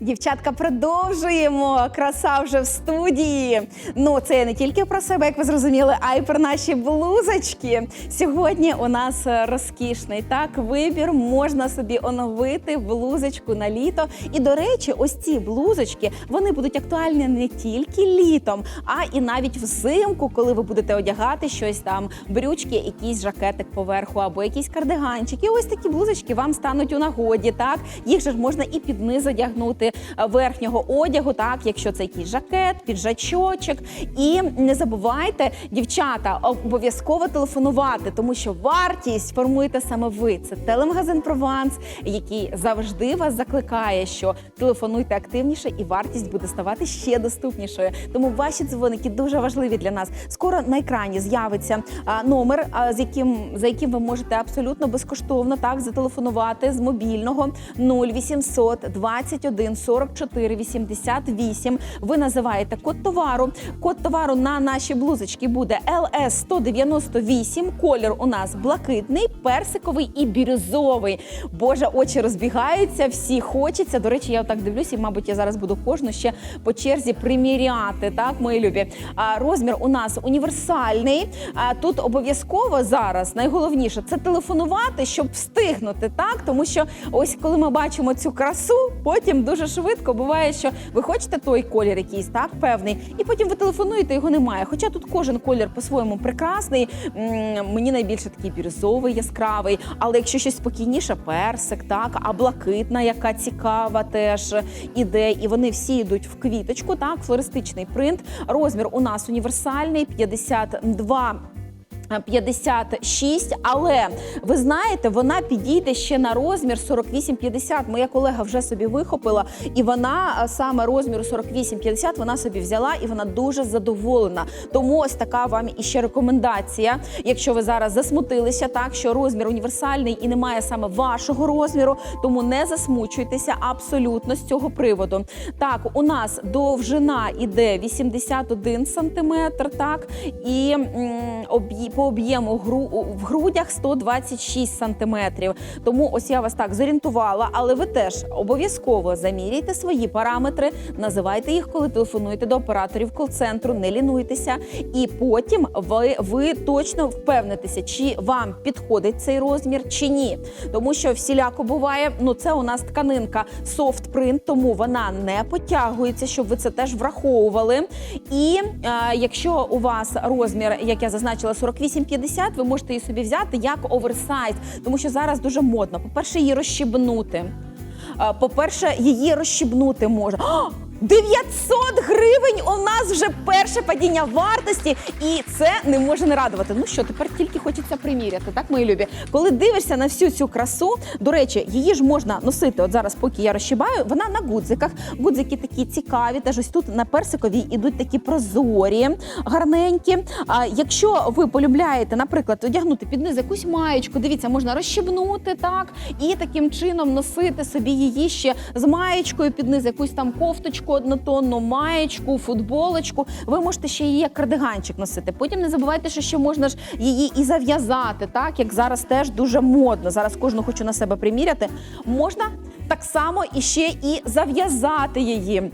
Дівчатка, продовжуємо. Краса вже в студії. Ну, це не тільки про себе, як ви зрозуміли, а й про наші блузочки. Сьогодні у нас розкішний так вибір. Можна собі оновити блузочку на літо. І до речі, ось ці блузочки вони будуть актуальні не тільки літом, а і навіть взимку, коли ви будете одягати щось там, брючки, якийсь жакетик поверху або якийсь кардиганчик. І ось такі блузочки вам стануть у нагоді. Так їх же ж можна і під низ одягнути е, верхнього одягу, так якщо це якийсь жакет, піджачочок. І не забувайте, дівчата, обов'язково телефонувати, тому що вартість формуєте саме ви. Це телемагазин Прованс, який завжди вас закликає, що телефонуйте активніше, і вартість буде ставати ще доступнішою. Тому ваші дзвоники дуже важливі для нас. Скоро на екрані з'явиться номер, з яким за яким ви можете абсолютно безкоштовно так зателефонувати з мобільного 0800 21 44 88. Ви називаєте код товару. Код товару на наші блузочки буде LS 198. Колір у нас блакитний, персиковий і бірюзовий. Боже, очі розбігаються, всі хочеться. До речі, я отак дивлюся, і мабуть, я зараз буду кожну ще по черзі приміряти. Так, мої любі. А, розмір у нас універсальний. А, тут обов'язково зараз найголовніше це телефонувати, щоб встигнути. Так, тому що ось коли ми бачимо цю красу, потім дуже швидко буває, що ви хочете той колір якийсь, так певний, і потім ви телефонуєте, його немає. Хоча тут кожен колір по-своєму прекрасний. Мені найбільше такий бірюзовий, яскравий. Але якщо щось спокійніше, персик, так, а блакитна, яка цікава, теж іде. І вони всі йдуть в квіточку, так, флористичний принт. Розмір у нас універсальний 52 56, але ви знаєте, вона підійде ще на розмір 48-50. Моя колега вже собі вихопила, і вона саме розміру 48-50 вона собі взяла і вона дуже задоволена. Тому ось така вам іще рекомендація. Якщо ви зараз засмутилися, так що розмір універсальний і немає саме вашого розміру, тому не засмучуйтеся абсолютно з цього приводу. Так, у нас довжина іде 81 сантиметр, так і м, об'ї- по об'єму в грудях 126 сантиметрів. Тому ось я вас так зорієнтувала, але ви теж обов'язково заміряйте свої параметри, називайте їх, коли телефонуєте до операторів кол-центру, не лінуйтеся, і потім ви, ви точно впевнитеся, чи вам підходить цей розмір, чи ні. Тому що всіляко буває, ну це у нас тканинка софт принт, тому вона не потягується, щоб ви це теж враховували. І е, якщо у вас розмір, як я зазначила, 48-50, ви можете її собі взяти як оверсайз, тому що зараз дуже модно. По-перше, її розщібнути. Е, По-перше, її розщібнути можна. О! 900 гривень у нас вже перше падіння вартості, і це не може не радувати. Ну що, тепер тільки хочеться приміряти, так, мої любі? Коли дивишся на всю цю красу, до речі, її ж можна носити. От зараз, поки я розщібаю, вона на гудзиках. Гудзики такі цікаві. Теж ось тут на персиковій ідуть такі прозорі, гарненькі. А якщо ви полюбляєте, наприклад, одягнути під низ якусь маєчку, дивіться, можна розщібнути так і таким чином носити собі її ще з маєчкою під низ, якусь там кофточку однотонну, маєчку, футболочку. Ви можете ще її як кардиганчик носити. Потім не забувайте, що ще можна ж її і зав'язати, так як зараз теж дуже модно. Зараз кожну хочу на себе приміряти. Можна так само і ще і зав'язати її.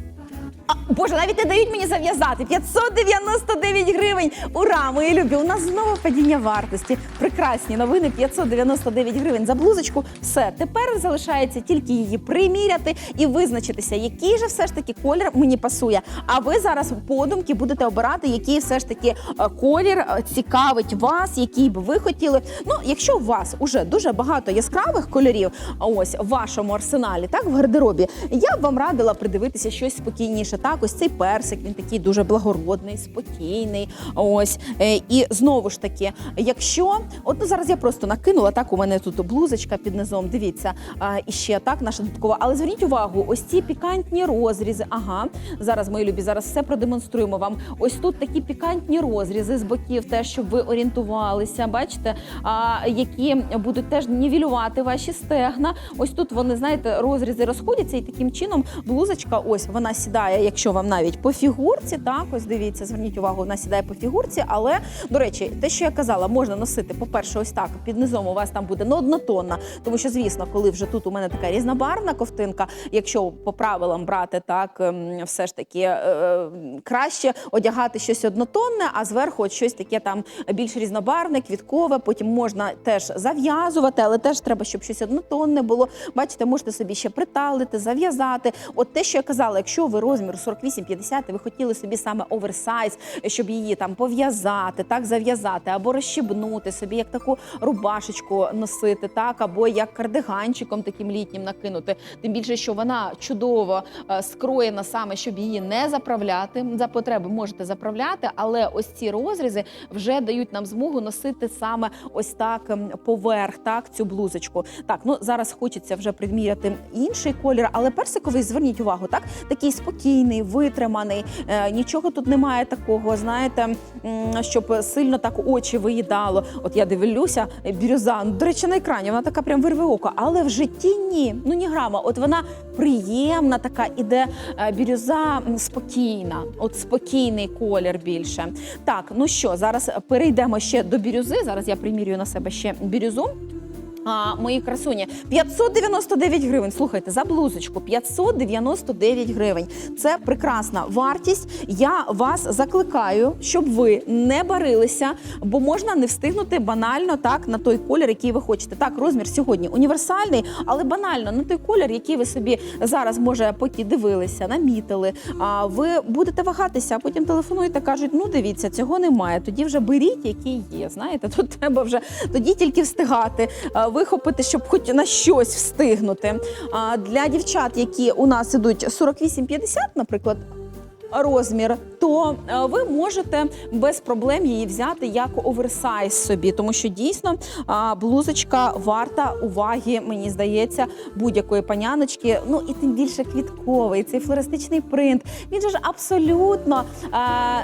А, Боже, навіть не дають мені зав'язати. 599 гривень. Ура, мої любі! У нас знову падіння вартості. Прекрасні новини. 599 гривень за блузочку. Все, тепер залишається тільки її приміряти і визначитися, який же все ж таки колір мені пасує. А ви зараз подумки будете обирати, який все ж таки е, колір е, цікавить вас, який би ви хотіли. Ну, якщо у вас уже дуже багато яскравих кольорів, ось в вашому арсеналі, так в гардеробі, я б вам радила придивитися щось спокійніше. Так, ось цей персик, він такий дуже благородний, спокійний. Ось Е, і знову ж таки, якщо от ну, зараз я просто накинула, так у мене тут блузочка під низом. Дивіться, і ще так, наша додаткова. Але зверніть увагу, ось ці пікантні розрізи. Ага, зараз мої любі, зараз все продемонструємо вам. Ось тут такі пікантні розрізи з боків, теж щоб ви орієнтувалися. Бачите, які будуть теж нівелювати ваші стегна. Ось тут вони, знаєте, розрізи розходяться, і таким чином блузочка, ось вона сідає якщо вам навіть по фігурці, так ось дивіться, зверніть увагу, вона сідає по фігурці. Але до речі, те, що я казала, можна носити, по-перше, ось так. Під низом у вас там буде ну, однотонна, тому що, звісно, коли вже тут у мене така різнобарвна ковтинка, якщо по правилам брати так, ем, все ж таки е, е, краще одягати щось однотонне, а зверху от щось таке там більш різнобарвне, квіткове. Потім можна теж зав'язувати, але теж треба, щоб щось однотонне було. Бачите, можете собі ще приталити, зав'язати. От те, що я казала, якщо ви розмір 48-50, і ви хотіли собі саме оверсайз, щоб її там пов'язати, так зав'язати або розщебнути собі, як таку рубашечку носити, так або як кардиганчиком таким літнім накинути. Тим більше, що вона чудово е, скроєна саме, щоб її не заправляти. За потреби можете заправляти, але ось ці розрізи вже дають нам змогу носити саме ось так ем, поверх, так цю блузочку. Так, ну зараз хочеться вже приміряти інший колір, але персиковий, зверніть увагу, так такий спокійний, витриманий. Е, нічого тут немає такого, знаєте, щоб сильно так очі виїдало. От я дивлюся, е, бірюза, ну, до речі, на екрані вона така прям вирве око, але в житті ні. Ну ні грама. От вона приємна, така іде е, бірюза спокійна, от спокійний колір більше. Так, ну що, зараз перейдемо ще до бірюзи. Зараз я примірюю на себе ще бірюзу. А, мої красуні 599 гривень. Слухайте, за блузочку 599 гривень. Це прекрасна вартість. Я вас закликаю, щоб ви не барилися, бо можна не встигнути банально так на той колір, який ви хочете. Так, розмір сьогодні універсальний, але банально на той колір, який ви собі зараз може поки дивилися, намітили. А ви будете вагатися, а потім телефонуєте, кажуть: ну дивіться, цього немає. Тоді вже беріть, який є. Знаєте, тут треба вже тоді тільки встигати вихопити, щоб хоч на щось встигнути. А для дівчат, які у нас ідуть 48-50, наприклад. Розмір, то е, ви можете без проблем її взяти як оверсайз собі, тому що дійсно блузочка варта уваги, мені здається, будь-якої паняночки. Ну і тим більше квітковий, цей флористичний принт. Він же ж абсолютно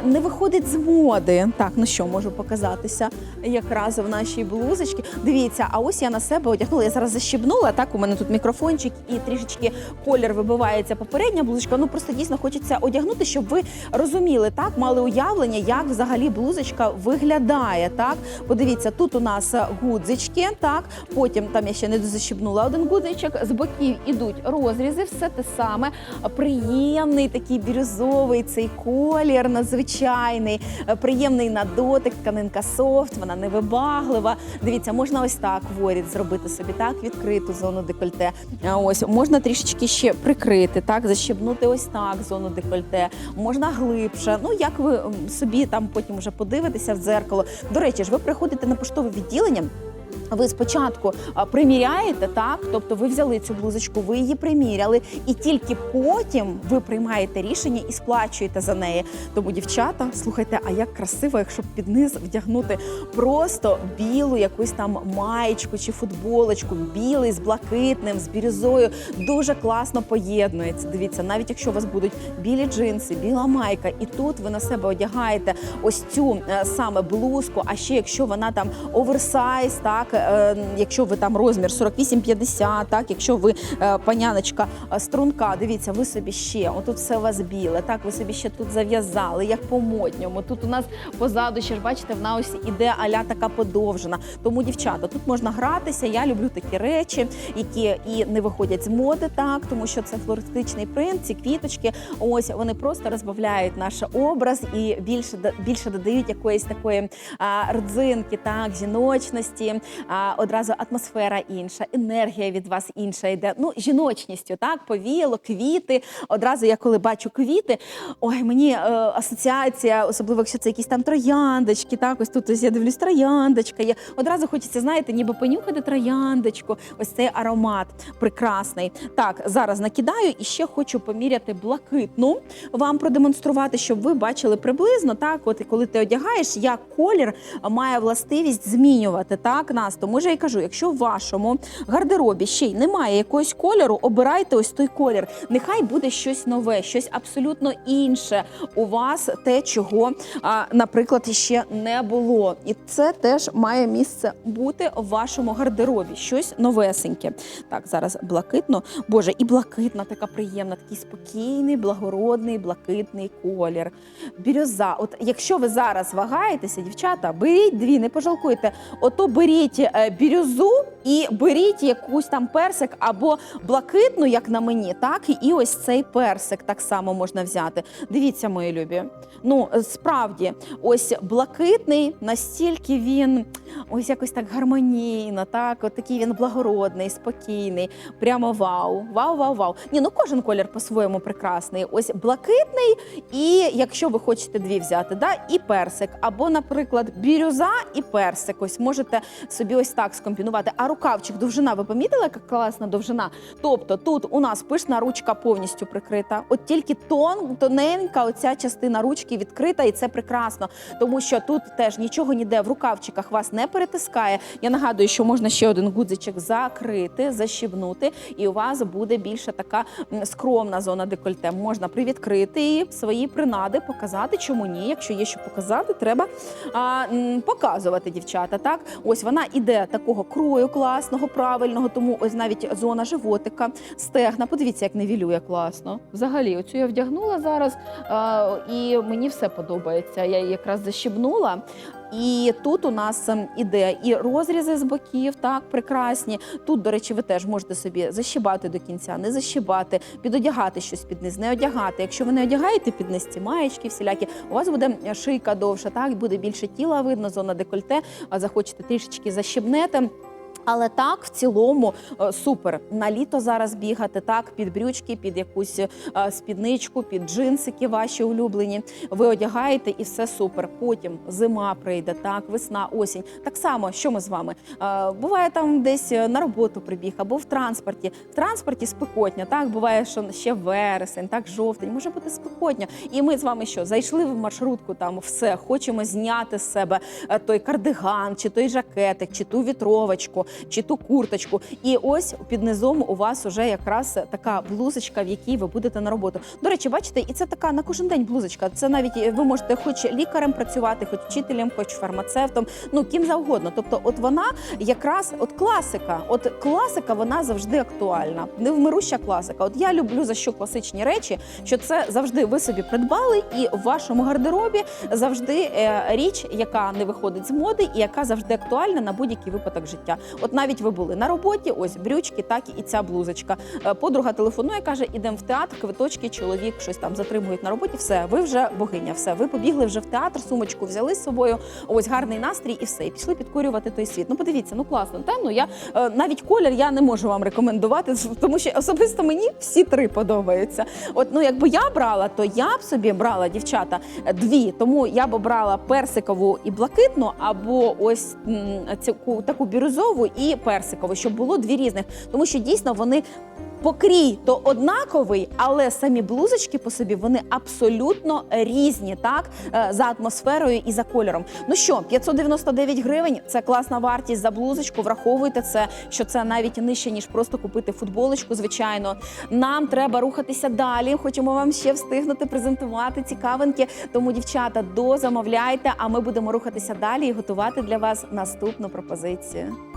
не виходить з моди. Так, ну що можу показатися якраз в нашій блузочці. Дивіться, а ось я на себе одягнула. Я зараз защібнула. Так, у мене тут мікрофончик і трішечки колір вибивається. Попередня блузочка. Ну просто дійсно хочеться одягнути, щоб ви розуміли, так мали уявлення, як взагалі блузочка виглядає. Так, подивіться, тут у нас гудзички. Так, потім там я ще не защібнула один гудзичок. З боків ідуть розрізи, все те саме. Приємний такий бірюзовий цей колір, надзвичайний, приємний на дотик, тканинка софт, вона невибаглива. Дивіться, можна ось так воріт зробити собі, так, відкриту зону декольте. Ось можна трішечки ще прикрити, так, защебнути ось так зону декольте, можна глибше. Ну як ви собі там потім вже подивитеся в дзеркало. До речі ж, ви приходите на поштове відділення. Ви спочатку приміряєте, так, тобто ви взяли цю блузочку, ви її приміряли, і тільки потім ви приймаєте рішення і сплачуєте за неї. Тому, дівчата, слухайте, а як красиво, якщо під низ вдягнути просто білу якусь там маєчку чи футболочку, білий з блакитним, з бірюзою, дуже класно поєднується. Дивіться, навіть якщо у вас будуть білі джинси, біла майка, і тут ви на себе одягаєте ось цю е, саме блузку. А ще якщо вона там оверсайз, так е, якщо ви там розмір 48-50, так якщо ви е, паняночка е, струнка, дивіться, ви собі ще отут все у вас біле. Так, ви собі ще тут зав'язали, як по модньому. Тут у нас позаду ще ж бачите, вона ось іде аля така подовжена. Тому, дівчата, тут можна гратися. Я люблю такі речі, які і не виходять з моди, так тому що це флористичний принт, ці квіточки. Ось вони просто розбавляють наш образ і більше більше додають якоїсь такої а, родзинки, так, жіночності. А, одразу атмосфера інша, енергія від вас інша йде. Ну, жіночністю, так, повіяло, квіти. Одразу я коли бачу квіти, ой, мені е, асоціація, особливо якщо це якісь там трояндочки. Так, ось тут ось я дивлюсь, трояндочка є. Одразу хочеться, знаєте, ніби понюхати трояндочку. Ось цей аромат прекрасний. Так, зараз накидаю і ще хочу поміряти блакитну вам продемонструвати, щоб ви бачили приблизно так. От коли ти одягаєш, як колір має властивість змінювати так нас. Тому ж я й кажу, якщо в вашому гардеробі ще й немає якогось кольору, обирайте ось той колір. Нехай буде щось нове, щось абсолютно інше. У вас те, чого, наприклад, ще не було. І це теж має місце бути в вашому гардеробі. Щось новесеньке. Так, зараз блакитно. Боже, і блакитна така приємна, такий спокійний, благородний, блакитний колір. Бірюза. От якщо ви зараз вагаєтеся, дівчата, беріть дві, не пожалкуйте. Ото беріть е, бірюзу і беріть якусь там персик або блакитну, як на мені, так і ось цей персик так само можна взяти. Дивіться, мої любі. Ну справді, ось блакитний, настільки він ось якось так гармонійно, так, от такий він благородний, спокійний. Прямо вау, вау, вау, вау. Ні, ну кожен колір по-своєму прекрасний. Ось блакитний, і якщо ви хочете дві взяти, да, і персик, або, наприклад, бірюза і персик. Ось можете собі ось так скомбінувати. А рукавчик, довжина, ви помітили, яка класна довжина? Тобто тут у нас пишна ручка повністю прикрита. От тільки тон, тоненька оця частина ручки відкрита, і це прекрасно, тому що тут теж нічого ніде в рукавчиках вас не перетискає. Я нагадую, що можна ще один гудзичок закрити, защібнути, і у вас буде більше така скромна зона декольте. Можна привідкрити її, свої принади, показати, чому ні. Якщо є що показати, треба а, показувати дівчата. Так, ось вона іде такого крою класного, правильного, тому ось навіть зона животика, стегна. Подивіться, як невілює класно. Взагалі, оцю я вдягнула зараз, і мені все подобається. Я її якраз защібнула. І тут у нас ем, іде і розрізи з боків, так прекрасні. Тут, до речі, ви теж можете собі защибати до кінця, не защибати, підодягати щось під низ, не одягати. Якщо ви не одягаєте під низ ці маєчки, всілякі, у вас буде шийка довша, так буде більше тіла видно, зона декольте, а захочете трішечки защибнете. Але так, в цілому е, супер. На літо зараз бігати, так, під брючки, під якусь е, спідничку, під джинсики ваші улюблені. Ви одягаєте і все супер. Потім зима прийде, так, весна, осінь. Так само, що ми з вами? Е, Буває там десь на роботу прибіг або в транспорті. В транспорті спекотня, так, буває, що ще вересень, так, жовтень, може бути спекотня. І ми з вами що? Зайшли в маршрутку, там все, хочемо зняти з себе той кардиган, чи той жакетик, чи ту вітровочку чи ту курточку. І ось під низом у вас уже якраз така блузочка, в якій ви будете на роботу. До речі, бачите, і це така на кожен день блузочка. Це навіть е, ви можете хоч лікарем працювати, хоч вчителем, хоч фармацевтом, ну ким завгодно. Тобто, от вона якраз от класика. От класика вона завжди актуальна. Невмируща класика. От я люблю за що класичні речі, що це завжди ви собі придбали, і в вашому гардеробі завжди е, річ, яка не виходить з моди, і яка завжди актуальна на будь-який випадок життя. От навіть ви були на роботі, ось брючки, так і ця блузочка. Е, Подруга телефонує, каже: ідемо в театр, квиточки, чоловік щось там затримують на роботі. Все, ви вже богиня, все, ви побігли вже в театр, сумочку взяли з собою. Ось гарний настрій, і все. І пішли підкорювати той світ. Ну, подивіться, ну класно. Та ну я е, навіть колір я не можу вам рекомендувати, тому що особисто мені всі три подобаються. От ну якби я брала, то я б собі брала дівчата дві. Тому я б брала персикову і блакитну, або ось цю таку бірюзову і персикову, щоб було дві різних, тому що дійсно вони. Покрій то однаковий, але самі блузочки по собі вони абсолютно різні, так е, за атмосферою і за кольором. Ну що, 599 гривень це класна вартість за блузочку. Враховуйте це, що це навіть нижче ніж просто купити футболочку. Звичайно, нам треба рухатися далі. Хочемо вам ще встигнути презентувати цікавинки. Тому, дівчата, дозамовляйте, а ми будемо рухатися далі і готувати для вас наступну пропозицію.